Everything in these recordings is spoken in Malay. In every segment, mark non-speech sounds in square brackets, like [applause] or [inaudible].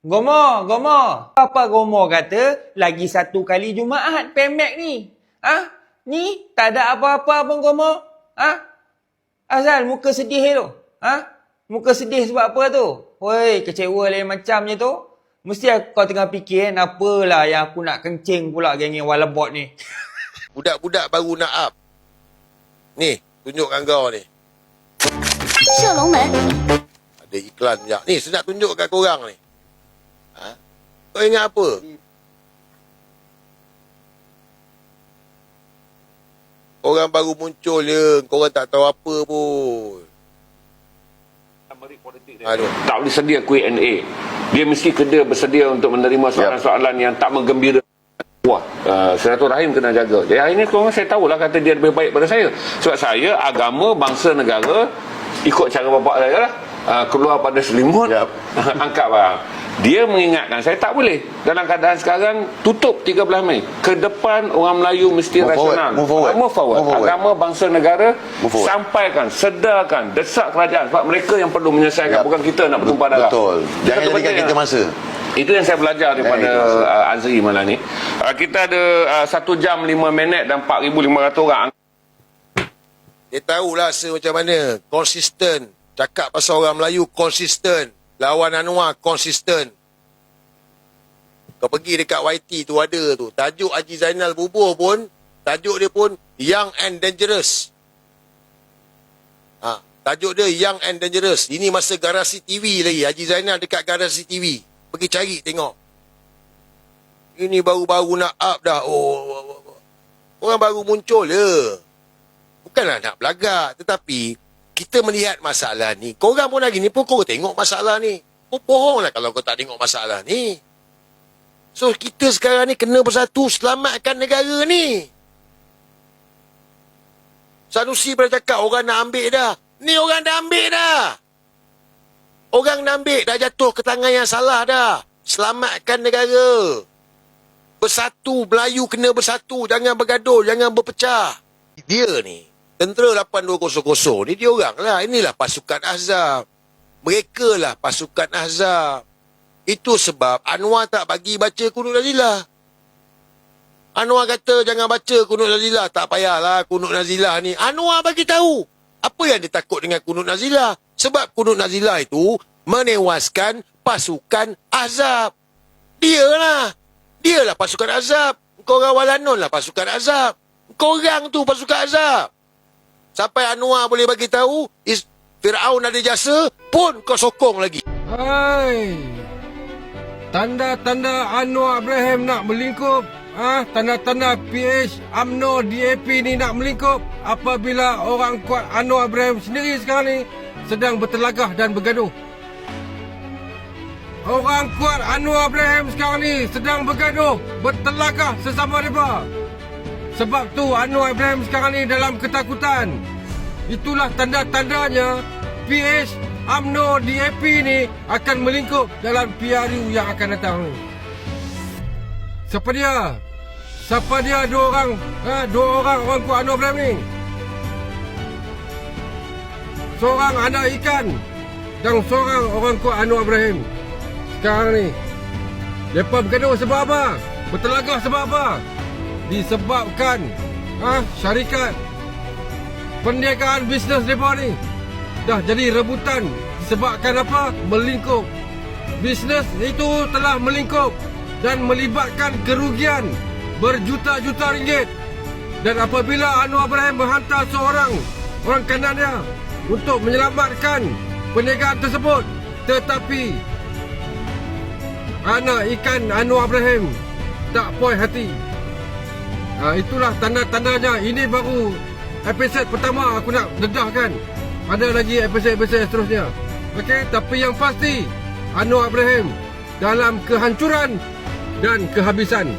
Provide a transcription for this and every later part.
Goma, goma. Apa goma kata lagi satu kali Jumaat pemek ni? Ah, ha? Ni tak ada apa-apa pun goma. Ah, ha? Azal muka sedih tu. Ah, ha? Muka sedih sebab apa tu? Hoi kecewa lain macamnya tu. Mesti kau tengah fikir kan apalah yang aku nak kencing pula geng-geng walabot ni. [laughs] Budak-budak baru nak up. Ni, tunjukkan kau ni. Eh. Ada iklan sekejap. Ni, saya nak tunjukkan korang ni. Ha? Kau ingat apa? Orang baru muncul je. Korang tak tahu apa pun. Aduh. tak boleh sedia Q&A. Dia mesti kena bersedia untuk menerima soalan-soalan yang tak menggembira. Wah, uh, silaturahim kena jaga. Ya, ini korang saya tahulah kata dia lebih baik pada saya. Sebab saya agama, bangsa, negara ikut cara bapak saya lah. Uh, keluar pada selimut, Yap. [laughs] angkat barang. Dia mengingatkan saya tak boleh. Dalam keadaan sekarang tutup 13 Mei. Ke depan orang Melayu mesti Move forward, rasional. move forward. Move forward. Move forward. Agama, bangsa, negara Move forward. sampaikan, sedarkan, desak kerajaan sebab mereka yang perlu menyelesaikan Yap. bukan kita nak bertumpah darah. Betul. Jangan jadikan kita yang- masa. itu yang saya belajar daripada kita uh, Azri malam ni. Uh, kita ada uh, 1 jam 5 minit dan 4,500 orang. Dia tahulah rasa macam mana. Konsisten. Cakap pasal orang Melayu konsisten. Lawan Anwar konsisten. Kau pergi dekat YT tu ada tu. Tajuk Haji Zainal Bubuh pun. Tajuk dia pun Young and Dangerous. Ha, tajuk dia Young and Dangerous. Ini masa garasi TV lagi. Haji Zainal dekat garasi TV. Pergi cari tengok. Ini baru-baru nak up dah. Oh, orang baru muncul je. Bukanlah nak belagak. Tetapi, kita melihat masalah ni. Korang pun lagi ni pun kau tengok masalah ni. Kau bohong lah kalau kau tak tengok masalah ni. So, kita sekarang ni kena bersatu selamatkan negara ni. Sanusi pernah cakap orang nak ambil dah. Ni orang dah ambil dah. Orang nak ambil dah jatuh ke tangan yang salah dah. Selamatkan negara. Bersatu, Melayu kena bersatu. Jangan bergaduh, jangan berpecah. Dia ni, tentera 8200 ni dia orang lah. Inilah pasukan Azab. Mereka lah pasukan Azab. Itu sebab Anwar tak bagi baca kunut nazilah. Anwar kata jangan baca kunut nazilah. Tak payahlah kunut nazilah ni. Anwar bagi tahu. Apa yang dia takut dengan kunut nazilah? Sebab kunut nazilah itu menewaskan pasukan azab. Dia lah. Pasukan azab. Kau orang lah pasukan azab. Kau orang tu pasukan azab. Sampai Anwar boleh bagi tahu is Firaun ada jasa pun kau sokong lagi. Hai. Tanda-tanda Anwar Ibrahim nak melingkup. Ah, tanda-tanda PH AMNO DAP ni nak melingkup apabila orang kuat Anwar Ibrahim sendiri sekarang ni sedang bertelagah dan bergaduh. Orang kuat Anwar Ibrahim sekarang ni sedang bergaduh, bertelagah sesama mereka. Sebab tu Anwar Ibrahim sekarang ni dalam ketakutan. Itulah tanda-tandanya PH AMNO DAP ni akan melingkup dalam PRU yang akan datang. Siapa dia? Siapa dia dua orang? Ha, dua orang orang kuat Anwar Ibrahim ni. Seorang anak ikan dan seorang orang kuat Anwar Ibrahim. Sekarang ni. Mereka bergaduh sebab apa? Bertelagah sebab apa? Disebabkan ha, syarikat perniagaan bisnes mereka ni dah jadi rebutan disebabkan apa? Melingkup. Bisnes itu telah melingkup dan melibatkan kerugian berjuta-juta ringgit. Dan apabila Anwar Ibrahim menghantar seorang orang kanannya untuk menyelamatkan perniagaan tersebut tetapi anak ikan Anwar Ibrahim tak puas hati. Ha, itulah tanda-tandanya. Ini baru episod pertama aku nak dedahkan. Ada lagi episod-episod seterusnya. Okey, tapi yang pasti Anwar Ibrahim dalam kehancuran dan kehabisan.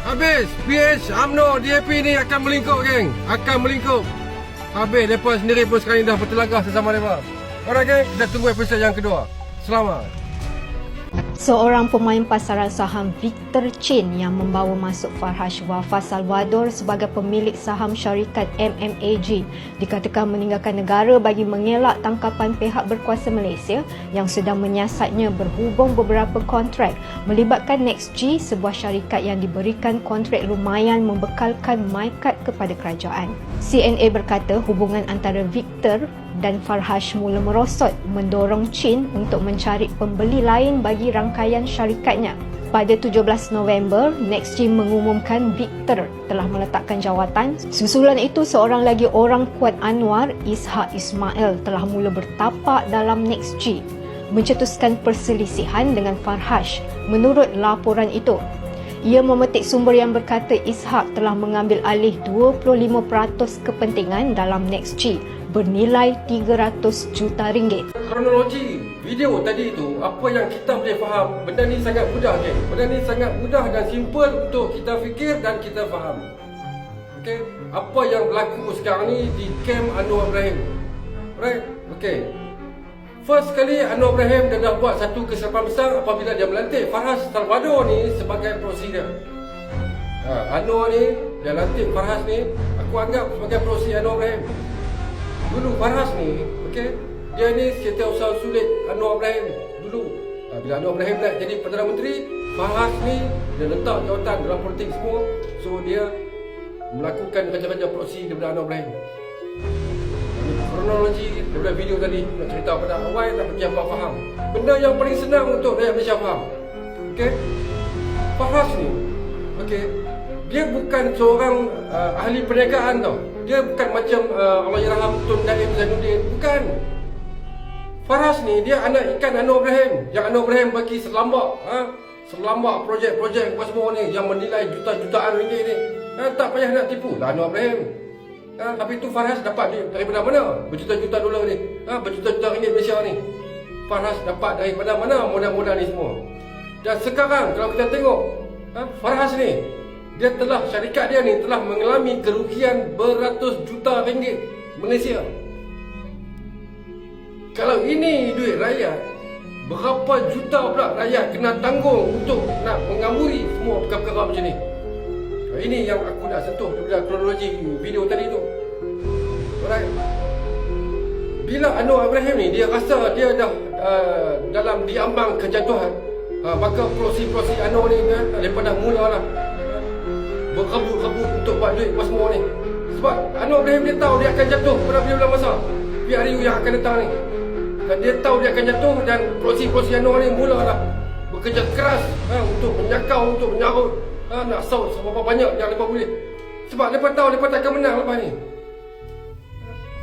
Habis PH AMNO DAP ni akan melingkup geng. Akan melingkup. Habis mereka sendiri pun sekarang dah bertelagah sesama mereka. Alright geng, kita tunggu episod yang kedua. Selamat. Seorang pemain pasaran saham Victor Chin yang membawa masuk Farhash Wafa Salvador sebagai pemilik saham syarikat MMAG dikatakan meninggalkan negara bagi mengelak tangkapan pihak berkuasa Malaysia yang sedang menyiasatnya berhubung beberapa kontrak melibatkan NextG sebuah syarikat yang diberikan kontrak lumayan membekalkan MyCard kepada kerajaan. CNA berkata hubungan antara Victor dan Farhash mula merosot mendorong Chin untuk mencari pembeli lain bagi rangkaian syarikatnya. Pada 17 November, NextG mengumumkan Victor telah meletakkan jawatan. Susulan itu, seorang lagi orang kuat Anwar, Ishak Ismail telah mula bertapak dalam NextG mencetuskan perselisihan dengan Farhash menurut laporan itu. Ia memetik sumber yang berkata Ishak telah mengambil alih 25% kepentingan dalam NextG bernilai 300 juta ringgit. Kronologi video tadi itu apa yang kita boleh faham benda ni sangat mudah okay? benda ni sangat mudah dan simple untuk kita fikir dan kita faham okay? apa yang berlaku sekarang ni di camp Anwar Ibrahim right okay First kali Anwar Ibrahim dia dah buat satu kesilapan besar apabila dia melantik Farhas Salvador ni sebagai proksi dia. Ha, Anwar ni, dia lantik Farhas ni, aku anggap sebagai proksi Anwar Ibrahim. Dulu Farhas ni, okey, dia ni setiausaha sulit Anwar Ibrahim dulu. Ha, bila Anwar Ibrahim nak jadi Perdana Menteri, Farhas ni dia letak jawatan dalam politik semua, so dia melakukan kerja-kerja proksi daripada Anwar Ibrahim. Kronologi daripada video tadi nak cerita pada awal tak bagi apa faham. Benda yang paling senang untuk rakyat Malaysia faham. Okey? Farhas ni, okey, dia bukan seorang uh, ahli perniagaan tau. Dia bukan macam uh, Allahyarham Tun Daim Zainuddin, bukan. Farhas ni dia anak ikan Anwar Ibrahim Yang Anwar Ibrahim bagi selambak ha? Selambak projek-projek apa semua ni Yang menilai juta-jutaan ringgit ni ha? Tak payah nak tipu lah Anwar Ibrahim ha? Tapi tu Farhas dapat ni daripada mana Berjuta-juta dolar ni ha? Berjuta-juta ringgit Malaysia ni Farhas dapat daripada mana modal-modal ni semua Dan sekarang kalau kita tengok ha? Farhas ni Dia telah, syarikat dia ni telah mengalami kerugian beratus juta ringgit Malaysia kalau ini duit rakyat, berapa juta pula rakyat kena tanggung untuk nak mengamburi semua perkara-perkara macam ni. Ini yang aku nak sentuh daripada kronologi video tadi tu. Alright. Bila Anwar Ibrahim ni dia rasa dia dah uh, dalam diambang kejatuhan, uh, maka prosi-prosi Anwar ni kan daripada mula lah berkabut-kabut untuk buat duit apa semua ni. Sebab Anwar Ibrahim dia tahu dia akan jatuh pada bila-bila masa. PRU yang akan datang ni. Dan dia tahu dia akan jatuh dan prosi-prosi Anwar ni mulalah bekerja keras ha, untuk menyakau, untuk menyarut ha, nak saut seberapa banyak yang mereka boleh. Sebab mereka tahu mereka tak akan menang lepas ni.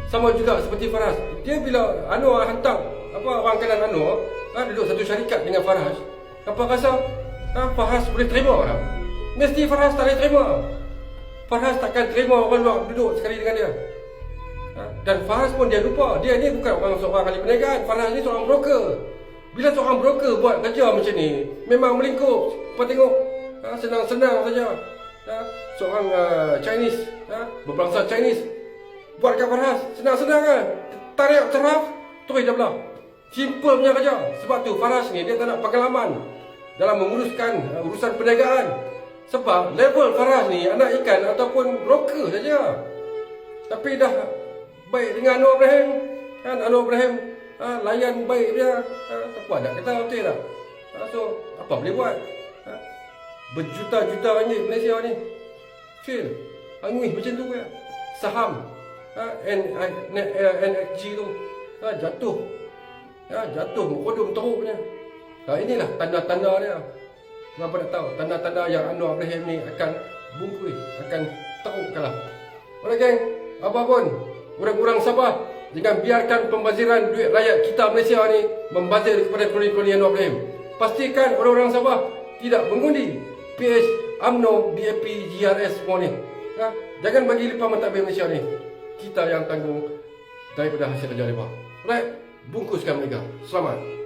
Sama juga seperti Faras. Dia bila Anwar hantar apa orang kanan Anwar ha, duduk satu syarikat dengan Faras. Apa rasa ha, Faras boleh terima tak? Mesti Faras tak boleh terima. Faras takkan terima orang luar duduk sekali dengan dia. Ha? Dan Faras pun dia lupa Dia ni bukan orang seorang ahli perniagaan Faras ni seorang broker Bila seorang broker buat kerja macam ni Memang melingkup Kau tengok ha? Senang-senang saja ha? Seorang uh, Chinese ha? Berbangsa Chinese Buat kat Faras Senang-senang kan Tarik teraf Terus dia belah Simple punya kerja Sebab tu Faras ni dia tak nak pengalaman Dalam menguruskan uh, urusan perniagaan Sebab level Faras ni Anak ikan ataupun broker saja. Tapi dah baik dengan Anwar Ibrahim kan? Anwar Ibrahim ha, layan baik dia ha, apa nak kata betul tak? Ha, so apa boleh buat? Ha, berjuta-juta ringgit Malaysia ni. Feel angui macam tu ya saham ha, NXG tu ha, jatuh. Ha, jatuh mengkodum teruknya ha, inilah tanda-tanda dia Kenapa nak tahu? Tanda-tanda yang Anwar Ibrahim ni akan bungkui akan teruk kalah. Alright geng, apa pun Kurang-kurang sabar. Jangan biarkan pembaziran duit rakyat kita Malaysia ni Membazir kepada kroni-kroni Anwar Ibrahim. Pastikan orang-orang Sabah Tidak mengundi PH, UMNO, BAP, GRS semua ni. Ha? Jangan bagi lipat mentadbir Malaysia ni. Kita yang tanggung Daripada hasil kerja mereka. Alright? Bungkuskan mereka. Selamat